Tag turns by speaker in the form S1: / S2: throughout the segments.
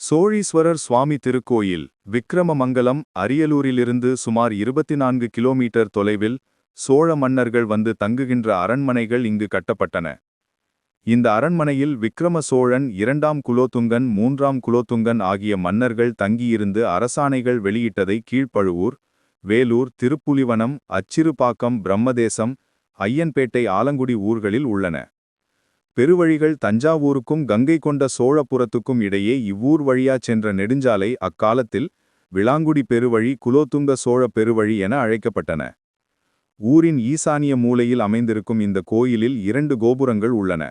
S1: சோழீஸ்வரர் சுவாமி திருக்கோயில் விக்கிரமமங்கலம் அரியலூரிலிருந்து சுமார் இருபத்தி நான்கு கிலோமீட்டர் தொலைவில் சோழ மன்னர்கள் வந்து தங்குகின்ற அரண்மனைகள் இங்கு கட்டப்பட்டன. இந்த அரண்மனையில் விக்கிரம சோழன் இரண்டாம் குலோத்துங்கன் மூன்றாம் குலோத்துங்கன் ஆகிய மன்னர்கள் தங்கியிருந்து அரசாணைகள் வெளியிட்டதை கீழ்ப்பழுவூர் வேலூர் திருப்புலிவனம் அச்சிறுபாக்கம் பிரம்மதேசம் ஐயன்பேட்டை ஆலங்குடி ஊர்களில் உள்ளன. பெருவழிகள் தஞ்சாவூருக்கும் கங்கை கொண்ட சோழபுரத்துக்கும் இடையே இவ்வூர் வழியா சென்ற நெடுஞ்சாலை அக்காலத்தில் விளாங்குடி பெருவழி குலோத்துங்க சோழ பெருவழி என அழைக்கப்பட்டன. ஊரின் ஈசானிய மூலையில் அமைந்திருக்கும் இந்த கோயிலில் இரண்டு கோபுரங்கள் உள்ளன.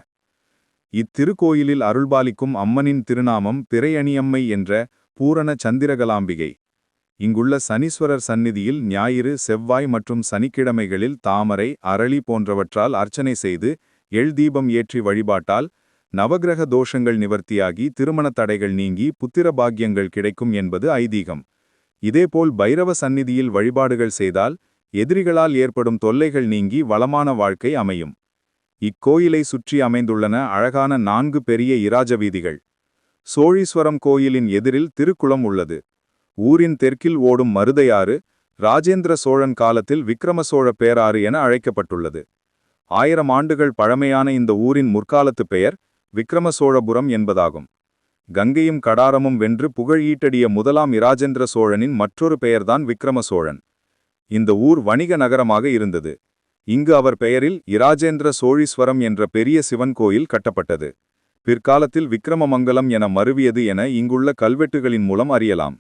S1: இத்திருக்கோயிலில் அருள்பாலிக்கும் அம்மனின் திருநாமம் பிறையணியம்மை என்ற பூரண சந்திரகலாம்பிகை. இங்குள்ள சனீஸ்வரர் சந்நிதியில் ஞாயிறு செவ்வாய் மற்றும் சனிக்கிழமைகளில் தாமரை அரளி போன்றவற்றால் அர்ச்சனை செய்து எள் தீபம் ஏற்றி வழிபாட்டால் நவகிரக தோஷங்கள் நிவர்த்தியாகி திருமணத் தடைகள் நீங்கி புத்திர பாக்கியங்கள் கிடைக்கும் என்பது ஐதீகம். இதேபோல் பைரவ சந்நிதியில் வழிபாடுகள் செய்தால் எதிரிகளால் ஏற்படும் தொல்லைகள் நீங்கி வளமான வாழ்க்கை அமையும். இக்கோயிலை சுற்றி அமைந்துள்ளன அழகான நான்கு பெரிய இராஜ வீதிகள் சோழீஸ்வரம் கோயிலின் எதிரில் திருக்குளம் உள்ளது. ஊரின் தெற்கில் ஓடும் மருதையாறு ராஜேந்திர சோழன் காலத்தில் விக்ரம சோழ பேராறு என அழைக்கப்பட்டுள்ளது. ஆயிரம் ஆண்டுகள் பழமையான இந்த ஊரின் முற்காலத்து பெயர் விக்ரம சோழபுரம் என்பதாகும். கங்கையும் கடாரமும் வென்று புகழ் ஈட்டடிய முதலாம் இராஜேந்திர சோழனின் மற்றொரு பெயர்தான் விக்ரம சோழன் இந்த ஊர் வணிக நகரமாக இருந்தது. இங்கு அவர் பெயரில் இராஜேந்திர சோழீஸ்வரம் என்ற பெரிய சிவன் கோயில் கட்டப்பட்டது. பிற்காலத்தில் விக்ரமமங்கலம் என மருவியது என இங்குள்ள கல்வெட்டுகளின் மூலம் அறியலாம்.